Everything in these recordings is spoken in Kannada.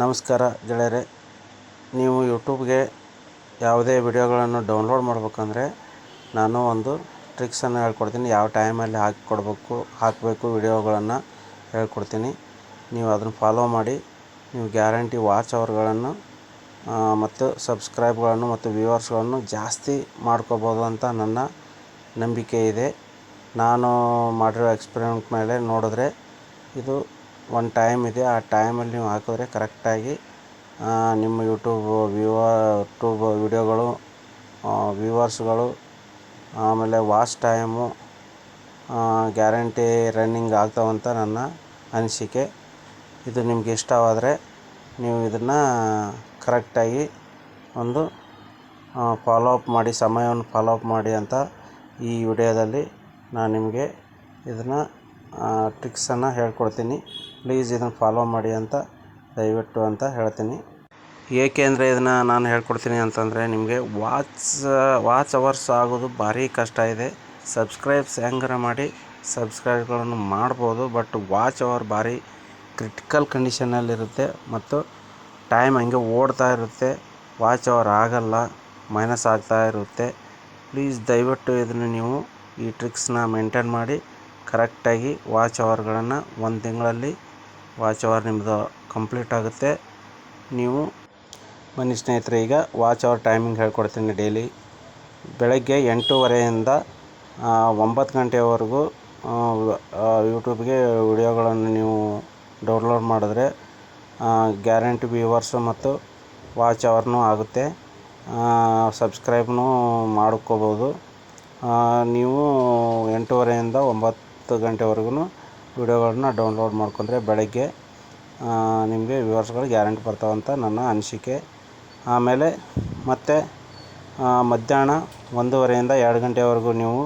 ನಮಸ್ಕಾರ ಗೆಳೆಯರೆ. ನೀವು ಯೂಟ್ಯೂಬ್ಗೆ ಯಾವುದೇ ವಿಡಿಯೋಗಳನ್ನು ಡೌನ್ಲೋಡ್ ಮಾಡಬೇಕಂದ್ರೆ ನಾನು ಒಂದು ಟ್ರಿಕ್ಸನ್ನು ಹೇಳ್ಕೊಡ್ತೀನಿ. ಯಾವ ಟೈಮಲ್ಲಿ ಹಾಕಿ ಕೊಡಬೇಕು ಹಾಕಬೇಕು ವಿಡಿಯೋಗಳನ್ನು ಹೇಳ್ಕೊಡ್ತೀನಿ. ನೀವು ಅದನ್ನು ಫಾಲೋ ಮಾಡಿ, ನೀವು ಗ್ಯಾರಂಟಿ ವಾಚ್ ಅವರ್ಗಳನ್ನು ಮತ್ತು ಸಬ್ಸ್ಕ್ರೈಬ್ಗಳನ್ನು ಮತ್ತು ವ್ಯೂವರ್ಸ್ಗಳನ್ನು ಜಾಸ್ತಿ ಮಾಡ್ಕೋಬೋದು ಅಂತ ನನ್ನ ನಂಬಿಕೆ ಇದೆ. ನಾನು ಮಾಡಿರೋ ಎಕ್ಸ್ಪೆರಿಮೆಂಟ್ ಮೇಲೆ ನೋಡಿದ್ರೆ ಇದು ಒಂದು ಟೈಮ್ ಇದೆ. ಆ ಟೈಮಲ್ಲಿ ನೀವು ಹಾಕಿದ್ರೆ ಕರೆಕ್ಟಾಗಿ ನಿಮ್ಮ ಯೂಟ್ಯೂಬ್ ವ್ಯೂವ ಟ್ಯೂಬ್ ವೀಡಿಯೋಗಳು ವ್ಯೂವರ್ಸ್ಗಳು ಆಮೇಲೆ ವಾಚ್ ಟೈಮು ಗ್ಯಾರಂಟಿ ರನ್ನಿಂಗ್ ಆಗ್ತಾವಂತ ನನ್ನ ಅನಿಸಿಕೆ. ಇದು ನಿಮಗೆ ಇಷ್ಟವಾದರೆ ನೀವು ಇದನ್ನು ಕರೆಕ್ಟಾಗಿ ಒಂದು ಫಾಲೋ ಅಪ್ ಮಾಡಿ, ಸಮಯವನ್ನು ಫಾಲೋ ಅಪ್ ಮಾಡಿ ಅಂತ ಈ ವಿಡಿಯೋದಲ್ಲಿ ನಾನು ನಿಮಗೆ ಇದನ್ನು ಟ್ರಿಕ್ಸನ್ನು ಹೇಳ್ಕೊಡ್ತೀನಿ. ಪ್ಲೀಸ್ ಇದನ್ನು ಫಾಲೋ ಮಾಡಿ ಅಂತ ದಯವಿಟ್ಟು ಅಂತ ಹೇಳ್ತೀನಿ. ಏಕೆಂದರೆ ಇದನ್ನು ನಾನು ಹೇಳ್ಕೊಡ್ತೀನಿ ಅಂತಂದರೆ ನಿಮಗೆ ವಾಚ್ ವಾಚ್ ಅವರ್ಸ್ ಆಗೋದು ಭಾರಿ ಕಷ್ಟ ಇದೆ. ಸಬ್ಸ್ಕ್ರೈಬ್ಸ್ ಹೆಂಗಾರ ಮಾಡಿ ಸಬ್ಸ್ಕ್ರೈಬ್ಗಳನ್ನು ಮಾಡ್ಬೋದು ಬಟ್ ವಾಚ್ ಅವರ್ ಭಾರಿ ಕ್ರಿಟಿಕಲ್ ಕಂಡೀಷನಲ್ಲಿರುತ್ತೆ ಮತ್ತು ಟೈಮ್ ಹಂಗೆ ಓಡ್ತಾ ಇರುತ್ತೆ. ವಾಚ್ ಅವರ್ ಆಗಲ್ಲ ಮೈನಸ್ ಆಗ್ತಾ ಇರುತ್ತೆ. ಪ್ಲೀಸ್ ದಯವಿಟ್ಟು ಇದನ್ನು ನೀವು ಈ ಟ್ರಿಕ್ಸ್ನ ಮೇಂಟೈನ್ ಮಾಡಿ ಕರೆಕ್ಟಾಗಿ ವಾಚ್ ಅವರ್ಗಳನ್ನು ಒಂದು ತಿಂಗಳಲ್ಲಿ ವಾಚ್ ಅವರ್ ನಿಮ್ಮದು ಕಂಪ್ಲೀಟ್ ಆಗುತ್ತೆ. ನೀವು ಬನ್ನಿ ಸ್ನೇಹಿತರೆ, ಈಗ ವಾಚ್ ಅವರ್ ಟೈಮಿಂಗ್ ಹೇಳ್ಕೊಡ್ತೀನಿ ಡೈಲಿ ಬೆಳಗ್ಗೆ ಎಂಟೂವರೆಯಿಂದ ಒಂಬತ್ತು ಗಂಟೆವರೆಗೂ ಯೂಟ್ಯೂಬ್ಗೆ ವಿಡಿಯೋಗಳನ್ನು ನೀವು ಡೌನ್ಲೋಡ್ ಮಾಡಿದ್ರೆ ಗ್ಯಾರಂಟಿ ವ್ಯೂವರ್ಸು ಮತ್ತು ವಾಚ್ ಅವರ್ನೂ ಆಗುತ್ತೆ. ಸಬ್ಸ್ಕ್ರೈಬ್ನೂ ಮಾಡ್ಕೋಬೋದು. ನೀವು ಎಂಟೂವರೆಯಿಂದ ಒಂಬತ್ತು ಗಂಟೆವರೆಗೂ ವಿಡಿಯೋಗಳನ್ನ ಡೌನ್ಲೋಡ್ ಮಾಡ್ಕೊಂಡ್ರೆ ಬೆಳಗ್ಗೆ ನಿಮಗೆ ವ್ಯೂವರ್ಸ್ಗಳು ಗ್ಯಾರಂಟಿ ಬರ್ತಾವಂತ ನನ್ನ ಅನಿಸಿಕೆ. ಆಮೇಲೆ ಮತ್ತು ಮಧ್ಯಾಹ್ನ ಒಂದೂವರೆಯಿಂದ ಎರಡು ಗಂಟೆವರೆಗೂ ನೀವು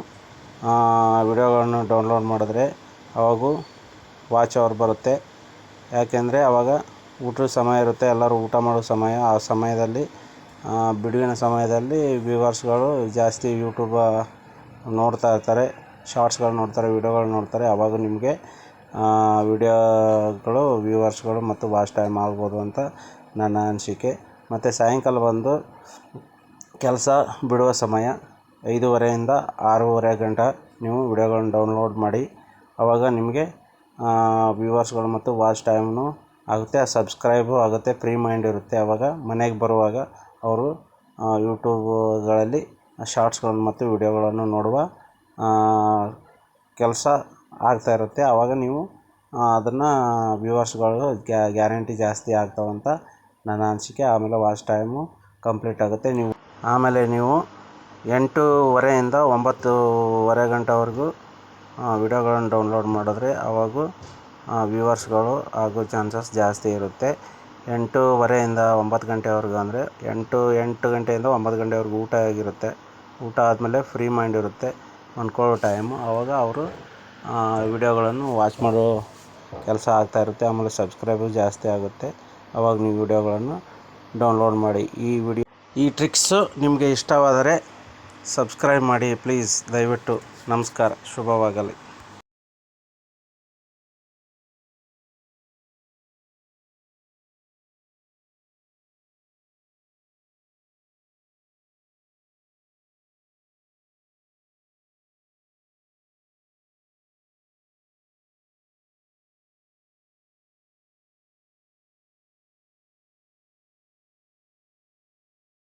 ವಿಡಿಯೋಗಳನ್ನು ಡೌನ್ಲೋಡ್ ಮಾಡಿದ್ರೆ ಅವಾಗೂ ವಾಚ್ ಅವರ್ ಬರುತ್ತೆ. ಯಾಕೆಂದರೆ ಆವಾಗ ಊಟದ ಸಮಯ ಇರುತ್ತೆ, ಎಲ್ಲರೂ ಊಟ ಮಾಡೋ ಸಮಯ. ಆ ಸಮಯದಲ್ಲಿ ಬಿಡುವಿನ ಸಮಯದಲ್ಲಿ ವ್ಯೂವರ್ಸ್ಗಳು ಜಾಸ್ತಿ ಯೂಟ್ಯೂಬ ನೋಡ್ತಾ ಇರ್ತಾರೆ. ಶಾರ್ಟ್ಸ್ಗಳು ನೋಡ್ತಾರೆ, ವೀಡಿಯೋಗಳು ನೋಡ್ತಾರೆ. ಅವಾಗ ನಿಮಗೆ ವಿಡಿಯೋಗಳು, ವ್ಯೂವರ್ಸ್ಗಳು ಮತ್ತು ವಾಚ್ ಟೈಮ್ ಆಗ್ಬೋದು ಅಂತ ನನ್ನ ಅನಿಸಿಕೆ. ಮತ್ತು ಸಾಯಂಕಾಲ ಬಂದು ಕೆಲಸ ಬಿಡುವ ಸಮಯ ಐದೂವರೆಯಿಂದ ಆರೂವರೆ ಗಂಟೆ. ನೀವು ವಿಡಿಯೋಗಳನ್ನ ಡೌನ್ಲೋಡ್ ಮಾಡಿ, ಅವಾಗ ನಿಮಗೆ ವ್ಯೂವರ್ಸ್ಗಳು ಮತ್ತು ವಾಚ್ ಟೈಮ್ನು ಆಗುತ್ತೆ. ಸಬ್ಸ್ಕ್ರೈಬು ಆಗುತ್ತೆ, ಫ್ರೀ ಮೈಂಡ್ ಇರುತ್ತೆ. ಆವಾಗ ಮನೆಗೆ ಬರುವಾಗ ಅವರು ಯೂಟ್ಯೂಬ್ಗಳಲ್ಲಿ ಶಾರ್ಟ್ಸ್ಗಳನ್ನು ಮತ್ತು ವಿಡಿಯೋಗಳನ್ನು ನೋಡುವ ಕೆಲಸ ಆಗ್ತಾ ಇರುತ್ತೆ. ಆವಾಗ ನೀವು ಅದನ್ನು ವ್ಯೂವರ್ಸ್ಗಳು ಗ್ಯಾರಂಟಿ ಜಾಸ್ತಿ ಆಗ್ತಾವಂತ ನನ್ನ ಅನಿಸಿಕೆ. ಆಮೇಲೆ ವಾಚ್ ಟೈಮು ಕಂಪ್ಲೀಟ್ ಆಗುತ್ತೆ. ನೀವು, ಆಮೇಲೆ ನೀವು ಎಂಟೂವರೆಯಿಂದ ಒಂಬತ್ತೂವರೆ ಗಂಟೆವರೆಗೂ ವಿಡಿಯೋಗಳನ್ನು ಡೌನ್ಲೋಡ್ ಮಾಡಿದ್ರೆ ಆವಾಗೂ ವ್ಯೂವರ್ಸ್ಗಳು ಆಗೋ ಚಾನ್ಸಸ್ ಜಾಸ್ತಿ ಇರುತ್ತೆ. ಎಂಟೂವರೆಯಿಂದ ಒಂಬತ್ತು ಗಂಟೆವರೆಗೂ ಅಂದರೆ ಎಂಟು ಎಂಟು ಗಂಟೆಯಿಂದ ಒಂಬತ್ತು ಗಂಟೆವರೆಗೂ ಊಟ ಆಗಿರುತ್ತೆ. ಊಟ ಆದಮೇಲೆ ಫ್ರೀ ಮೈಂಡ್ ಇರುತ್ತೆ. ಅಂದ್ಕೊಳ್ಳೋ ಟೈಮು ಆವಾಗ ಅವರು ವಿಡಿಯೋಗಳನ್ನು ವಾಚ್ ಮಾಡೋ ಕೆಲಸ ಆಗ್ತಾ ಇರುತ್ತೆ. ಆಮೇಲೆ ಸಬ್ಸ್ಕ್ರೈಬರ್ ಜಾಸ್ತಿ ಆಗುತ್ತೆ. ಆವಾಗ ನೀವು ವಿಡಿಯೋಗಳನ್ನು ಡೌನ್ಲೋಡ್ ಮಾಡಿ. ಈ ವಿಡಿಯೋ, ಈ ಟ್ರಿಕ್ಸು ನಿಮಗೆ ಇಷ್ಟವಾದರೆ ಸಬ್ಸ್ಕ್ರೈಬ್ ಮಾಡಿ. ಪ್ಲೀಸ್ ದಯವಿಟ್ಟು ನಮಸ್ಕಾರ. ಶುಭವಾಗಲಿ.